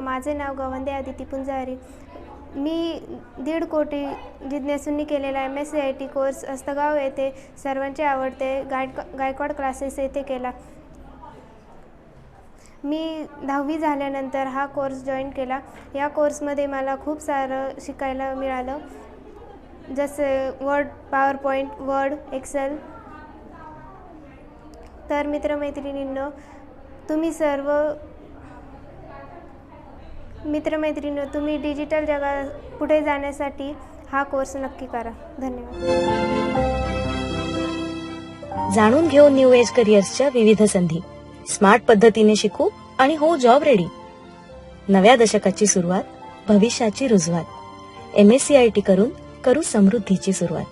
माझे नाव गवंदे आदिती पुंजारी. मी दीड कोटी जिज्ञासूंनी केलेला M S C I T course Astagaon येथे सर्वांचे आवडते गायक गायकवाड क्लासेस येथे केला. मी दहावी झाल्यानंतर हा कोर्स जॉईन केला. या कोर्समध्ये मला खूप सारं शिकायला मिळालं. जसे Word PowerPoint Word Excel तर मित्रमैत्रिणींनो तुम्ही सर्व मित्रमैत्रिणी तुम्ही डिजिटल जगा पुढे जाण्यासाठी हा कोर्स नक्की करा. धन्यवाद. जाणून घेऊ न्यू एज करिअर्सच्या विविध संधी. स्मार्ट पद्धतीने शिकू आणि हो जॉब रेडी नव्या दशकाची सुरुवात भविष्याची रुजवात. M S C I T करून करू समृद्धीची सुरुवात.